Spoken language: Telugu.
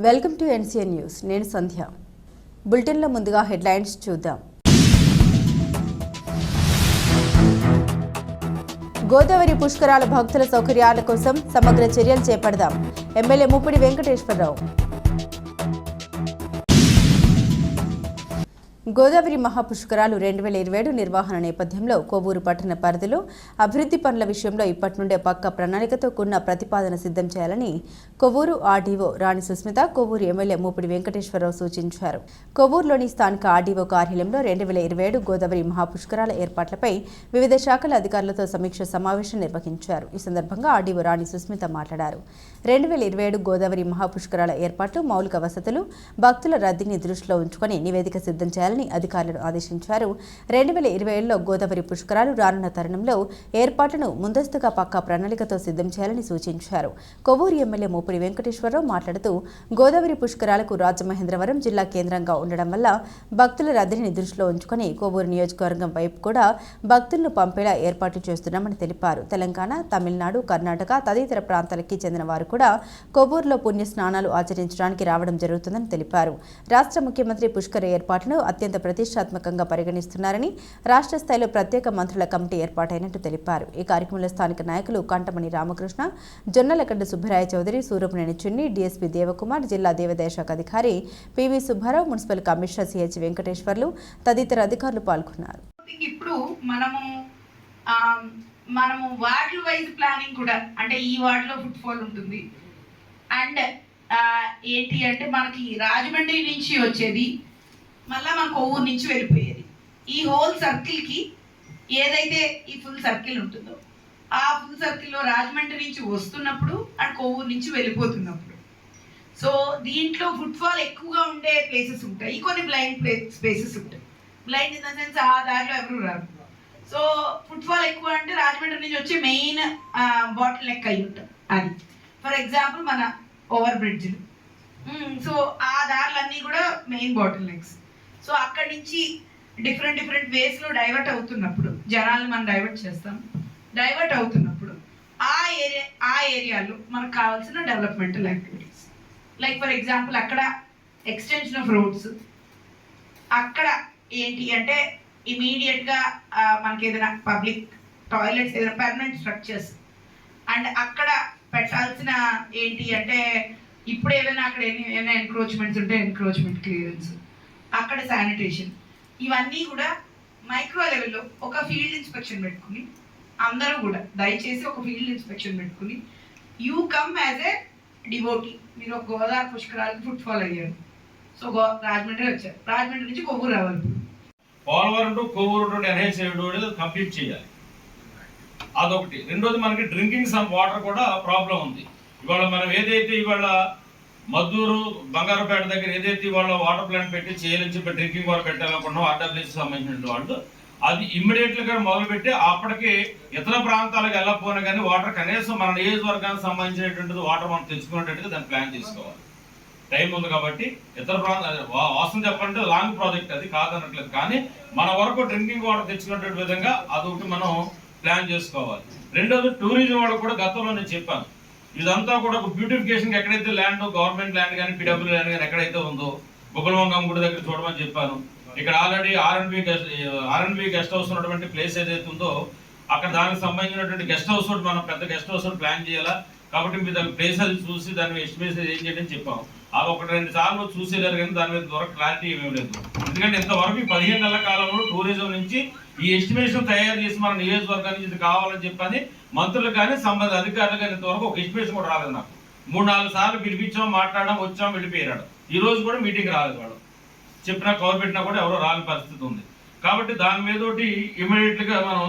Welcome to NCN news. నేను సంధ్య. బులెటిన్లో ముందుగా హెడ్లైన్స్ చూద్దాం. గోదావరి పుష్కరాల భక్తుల సౌకర్యాల కోసం సమగ్ర చర్యలు చేపడదాం. ఎమ్మెల్యే ముప్పిడి వెంకటేశ్వరరావు. గోదావరి మహాపుష్కరాలు రెండు వేల ఇరవై ఏడు నిర్వహణ నేపథ్యంలో కొవ్వూరు పట్టణ పరిధిలో అభివృద్ధి పనుల విషయంలో ఇప్పటి నుండే పక్క ప్రణాళికతో కూడిన ప్రతిపాదన సిద్ధం చేయాలని కొవ్వూరు ఆర్డీఓ రాణి సుస్మిత కొవ్వూరు ఎమ్మెల్యే మూపిడి వెంకటేశ్వరరావు సూచించారు. కొవ్వూరులోని స్థానిక ఆర్డీఓ కార్యాలయంలో రెండు వేల ఇరవై ఏడు గోదావరి మహాపుష్కరాల ఏర్పాట్లపై వివిధ శాఖల అధికారులతో సమీక్ష సమావేశం నిర్వహించారు. ఈ సందర్భంగా ఆర్డీఓ రాణి సుస్మిత మాట్లాడారు. రెండు వేల ఇరవై ఏడు గోదావరి మహాపుష్కరాల ఏర్పాట్లు మౌలిక వసతులు భక్తుల రద్దీని దృష్టిలో ఉంచుకొని నివేదిక సిద్ధం చేయాలని అధికారులను ఆదేశించారు. రెండు వేల ఇరవై ఏడులో గోదావరి పుష్కరాలు రానున్న తరుణంలో ఏర్పాట్లను ముందస్తుగా పక్కా ప్రణాళికతో సిద్ధం చేయాలని సూచించారు. కొవ్వూరు ఎమ్మెల్యే మోపిడి వెంకటేశ్వరరావు మాట్లాడుతూ గోదావరి పుష్కరాలకు రాజమహేంద్రవరం జిల్లా కేంద్రంగా ఉండడం వల్ల భక్తుల రద్దీని దృష్టిలో ఉంచుకొని కొవ్వూరు నియోజకవర్గం వైపు కూడా భక్తులను పంపేలా ఏర్పాట్లు చేస్తున్నామని తెలిపారు. తెలంగాణ తమిళనాడు కర్ణాటక తదితర ప్రాంతాలకి చెందిన వారు కూడా కొవ్వూరులో పుణ్య స్నానాలు ఆచరించడానికి రావడం జరుగుతుందని తెలిపారు. రాష్ట్ర ముఖ్యమంత్రి పుష్కర ఏర్పాట్లను అత్యంత ప్రతిష్టాత్మకంగా పరిగణిస్తున్నారని రాష్ట్ర స్థాయిలో ప్రత్యేక మంత్రుల కమిటీ ఏర్పాటైనట్టు తెలిపారు. ఈ కార్యక్రమంలో స్థానిక నాయకులు కంటమణి రామకృష్ణ జొన్నలకండ సుబ్బరాయ చౌదరి సూరపునేని చున్ని డీఎస్పీ దేవకుమార్ జిల్లా దేవాదాయ శాఖ అధికారి PV Subbarao municipal commissioner CH Venkateswarlu తదితర అధికారులు పాల్గొన్నారు. ఇప్పుడు మనము మనము వార్డు వైజ్ ప్లానింగ్ కూడా అంటే ఈ వార్డులో ఫుట్ ఫాల్ ఉంటుంది. అండ్ ఏంటి అంటే మనకి రాజమండ్రి నుంచి వచ్చేది మళ్ళా మన కొవ్వూరు నుంచి వెళ్ళిపోయేది. ఈ హోల్ సర్కిల్కి ఏదైతే ఈ ఫుల్ సర్కిల్ ఉంటుందో ఆ ఫుల్ సర్కిల్లో రాజమండ్రి నుంచి వస్తున్నప్పుడు అండ్ కొవ్వూరు నుంచి వెళ్ళిపోతున్నప్పుడు. సో దీంట్లో ఫుట్ఫాల్ ఎక్కువగా ఉండే ప్లేసెస్ ఉంటాయి. కొన్ని బ్లైండ్ ప్లేస్ ప్లేసెస్ ఉంటాయి. బ్లైండ్ ఇన్ ద సెన్స్ ఆ దారిలో ఎవరు రారు. సో ఫుట్ఫాల్ ఎక్కువ అంటే రాజమండ్రి నుంచి వచ్చే మెయిన్ బాటిల్ నెక్ అయి ఉంటాం. అది. ఫర్ ఎగ్జాంపుల్ మన ఓవర్ బ్రిడ్జ్లు సో ఆ దారులన్నీ కూడా మెయిన్ బాటిల్ నెక్స్ సో అక్కడి నుంచి డిఫరెంట్ డిఫరెంట్ వేస్లో డైవర్ట్ అవుతున్నప్పుడు జనాలను మనం డైవర్ట్ చేస్తాం. డైవర్ట్ అవుతున్నప్పుడు ఆ ఏరియా ఆ ఏరియాలో మనకు కావాల్సిన developmental activities like for example అక్కడ ఎక్స్టెన్షన్ ఆఫ్ రోడ్స్ అక్కడ ఏంటి అంటే ఇమీడియట్గా మనకి ఏదైనా పబ్లిక్ టాయిలెట్స్ ఏదైనా పర్మనెంట్ స్ట్రక్చర్స్ అండ్ అక్కడ పెట్టాల్సిన ఏంటి అంటే ఇప్పుడు ఏదైనా అక్కడ ఏమైనా ఎన్క్రోచ్మెంట్స్ ఉంటే ఎన్క్రోచ్మెంట్ క్లియరెన్స్ అక్కడ శానిటేషన్ ఇవన్నీ కూడా మైక్రో లెవెల్లో ఒక ఫీల్డ్ ఇన్స్పెక్షన్ పెట్టుకుని అందరూ కూడా దయచేసి ఒక ఫీల్డ్ ఇన్స్పెక్షన్ పెట్టుకుని you come as a devotee మీరు ఒక గోదావరి పుష్కరాలకు ఫుట్ ఫాల్ అయ్యారు. సో గో రాజమండ్రి వచ్చారు. రాజమండ్రి నుంచి కొవ్వూరు రావాలి. Polavaram to Kovvur to NH అనేది కంప్లీట్ చేయాలి. అదొకటి. రెండోది మనకి డ్రింకింగ్ సమ్ వాటర్ కూడా ప్రాబ్లం ఉంది. ఇవాళ మనం ఏదైతే ఇవాళ మద్దూరు బంగారుపేట దగ్గర ఏదైతే వాళ్ళు వాటర్ ప్లాంట్ పెట్టి చేయలించి డ్రింకింగ్ వాటర్ పెట్టాలనుకున్నాం ఆర్డబ్ల్యూసీ సంబంధించిన వాళ్ళు అది ఇమ్మీడియట్గా మొదలుపెట్టి అప్పటికి ఇతర ప్రాంతాలకు వెళ్ళకపోయినా కానీ వాటర్ కనీసం మన నియోజకవర్గానికి సంబంధించినటువంటిది వాటర్ మనం తెచ్చుకునేటట్టుగా దాన్ని ప్లాన్ చేసుకోవాలి. టైం ఉంది కాబట్టి ఇతర ప్రాంతాలు వాసన చెప్పాలంటే లాంగ్ ప్రాజెక్ట్ అది కాదనట్లేదు. కానీ మన వరకు డ్రింకింగ్ వాటర్ తెచ్చుకునే విధంగా అదొకటి మనం ప్లాన్ చేసుకోవాలి. రెండోది టూరిజం వాళ్ళు కూడా గతంలో నేను చెప్పాను. ఇదంతా కూడా ఒక బ్యూటిఫికేషన్ ఎక్కడైతే ల్యాండ్ గవర్నమెంట్ ల్యాండ్ కానీ పిడబ్ల్యూ ల్యాండ్ కానీ ఎక్కడైతే ఉందో బుగ్గలవంగం గుడి దగ్గర చూడమని చెప్పాను. ఇక్కడ already R and B guest R and B guest house ఉన్నటువంటి ప్లేస్ ఏదైతే ఉందో అక్కడ దానికి సంబంధించినటువంటి గెస్ట్ హౌస్ ఒకటి మనం పెద్ద గెస్ట్ హౌస్ ఒకటి ప్లాన్ చేయాలా? కాబట్టి మీరు దాని ప్లేస్ అది చూసి దాన్ని ఎస్టిమేషన్ ఏం చేయడం చెప్పాము. చెప్పాం అది ఒకటి రెండు సార్లు చూసేలేరు కానీ దాని మీద దొరక క్లారిటీ ఏమీ లేదు. ఎందుకంటే ఇంతవరకు ఈ పదిహేను నెలల కాలంలో టూరిజం నుంచి ఈ ఎస్టిమేషన్ తయారు చేసి మన నియోజకవర్గానికి ఇది కావాలని చెప్పని మంత్రులు కానీ సంబంధ అధికారులు కానీ ఇంతవరకు ఒక ఎస్టిమేషన్ కూడా రాలేదు నాకు. మూడు నాలుగు సార్లు పిలిపించాం మాట్లాడడం వచ్చాం వెళ్ళిపోయాడు ఈ రోజు కూడా మీటింగ్ రాలేదు వాడు చెప్పినా కవర్ పెట్టినా కూడా ఎవరో రాని పరిస్థితి ఉంది. కాబట్టి దాని మీద ఒకటి ఇమీడియట్గా మనం